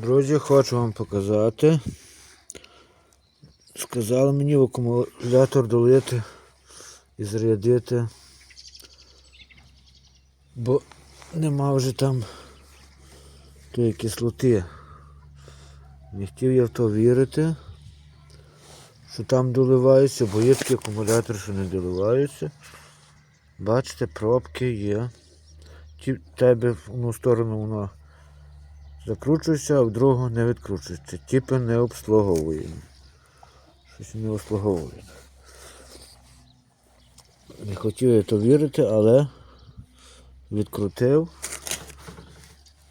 Друзі, хочу вам показати. Сказали мені в акумулятор долити і зарядити, бо нема вже там тої кислоти. Не хотів я в то вірити, що там доливаються, бо є такий акумулятор, що не доливаються. Бачите, пробки є. Тебе в одну сторону воно закручується, а в другу не відкручується. Типи не обслуговує. Щось не обслуговує. Не хотів я то вірити, але відкрутив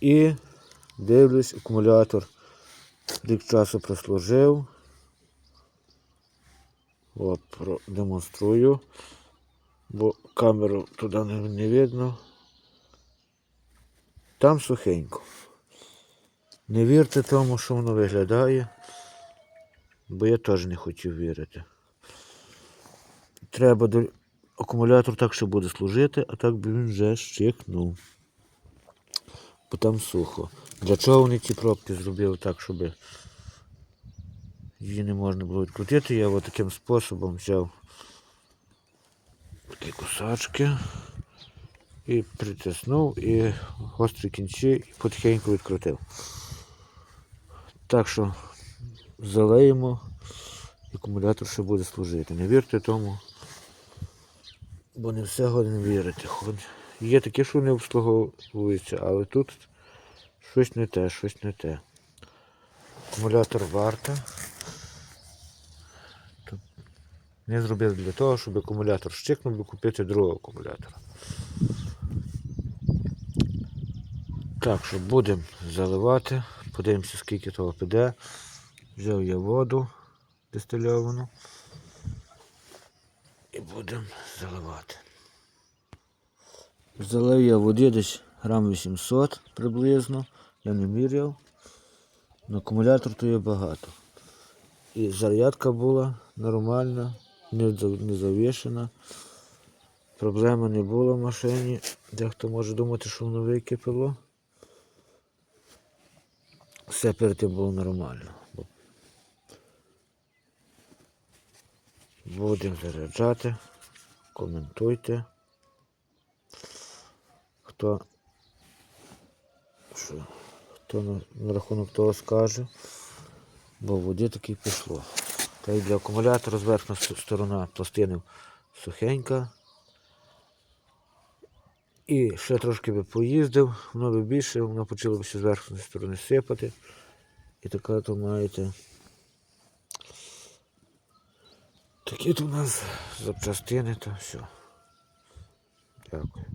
і дивлюсь, акумулятор рік часу прослужив. От, демонструю, бо камеру туди не видно. Там сухенько. Не вірте тому, що воно виглядає, бо я теж не хотів вірити. Треба до... акумулятор так ще буде служити, а так би він вже щикнув. Бо там сухо. Для чого вони ці пробки зробили так, щоб її не можна було відкрутити? Я от таким способом взяв такі кусачки і притиснув і гострі кінці потихеньку відкрутив. Так що залеємо, і акумулятор ще буде служити. Не вірте тому, бо не все годин вірити. Є такі, що не обслуговуються, але тут щось не те, щось не те. Акумулятор варта. Не зробив для того, щоб акумулятор щикнув і купити другого акумулятора. Так що будемо заливати. Подивимося, скільки того піде. Взяв я воду дистильовану. І будемо заливати. Залив я води десь грам 800 приблизно. Я не міряв. На акумулятор то є багато. І зарядка була нормальна, не, завішена. Проблеми не було в машині. Дехто може думати, що воно википіло. Все перед тим було нормально. Будемо заряджати. Коментуйте. Хто, що, хто на, на рахунок того скаже, бо в воді таки пішло. Та й для акумулятора зверхня с- сторона пластини сухенька. І ще трошки би поїздив, воно би більше, воно почало б з верхньої сторони сипати. І така то маєте. Такі то у нас запчастини, та все. Дякую.